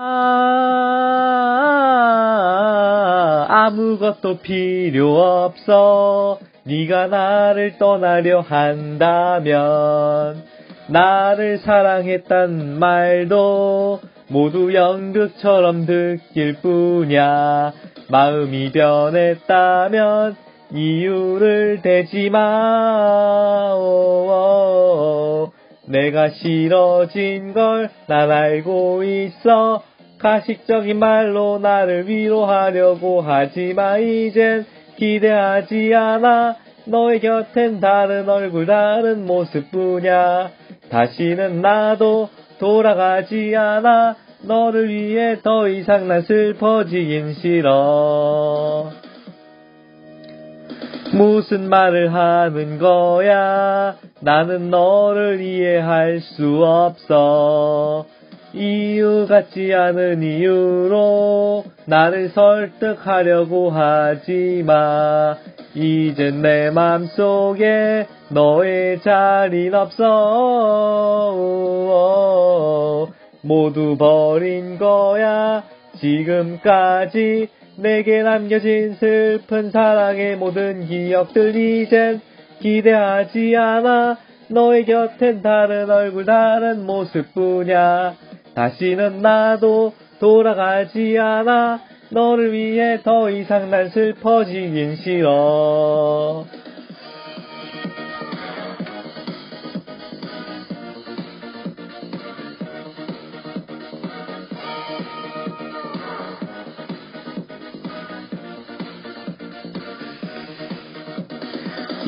아, 아무것도 필요 없어. 네가 나를 떠나려 한다면 나를 사랑했단 말도 모두 연극처럼 듣길 뿐이야. 마음이 변했다면 이유를 대지 마. 내가 싫어진 걸 난 알고 있어. 가식적인 말로 나를 위로하려고 하지마. 이젠 기대하지 않아. 너의 곁엔 다른 얼굴 다른 모습뿐이야. 다시는 나도 돌아가지 않아. 너를 위해 더 이상 난 슬퍼지긴 싫어 무슨 말을 하는 거야 나는 너를 이해할 수 없어 이유 같지 않은 이유로 나를 설득하려고 하지 마. 이젠 내 맘속에 너의 자린 없어. 모두 버린 거야. 지금까지 내게 남겨진 슬픈 사랑의 모든 기억들 이젠 기대하지 않아. 너의 곁엔 다른 얼굴 다른 모습뿐이야. 다시는 나도 돌아가지 않아. 너를 위해 더 이상 난 슬퍼지긴 싫어.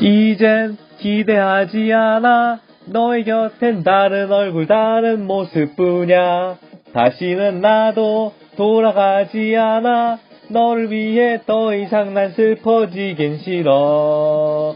이젠 기대하지 않아. 너의 곁엔 다른 얼굴 다른 모습뿐이야. 다시는 나도 돌아가지 않아. 너를 위해 더 이상 난 슬퍼지긴 싫어.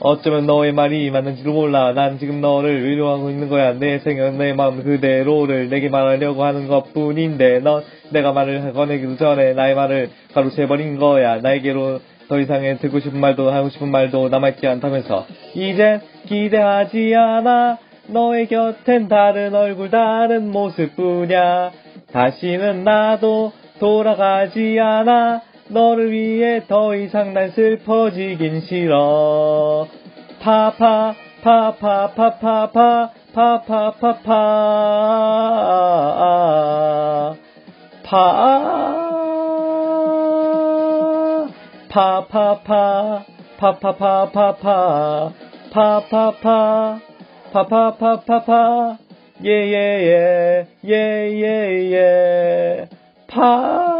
어쩌면 너의 말이 맞는지도 몰라. 난 지금 너를 위로하고 있는 거야. 내 생각, 내 마음 그대로를 내게 말하려고 하는 것 뿐인데, 넌 내가 말을 꺼내기도 전에 나의 말을 가로채버린 거야. 나에게로 더 이상의 듣고 싶은 말도 하고 싶은 말도 남아있지 않다면서. 이젠 기대하지 않아. 너의 곁엔 다른 얼굴 다른 모습뿐이야. 다시는 나도 돌아가지 않아. 너를 위해 더 이상 난 슬퍼지긴 싫어. 파파, 파파, 파파파, 파파파파, 파, 파파파, 파파파파파, 파파파, 파파파파파, 예예예, 예예예, 파.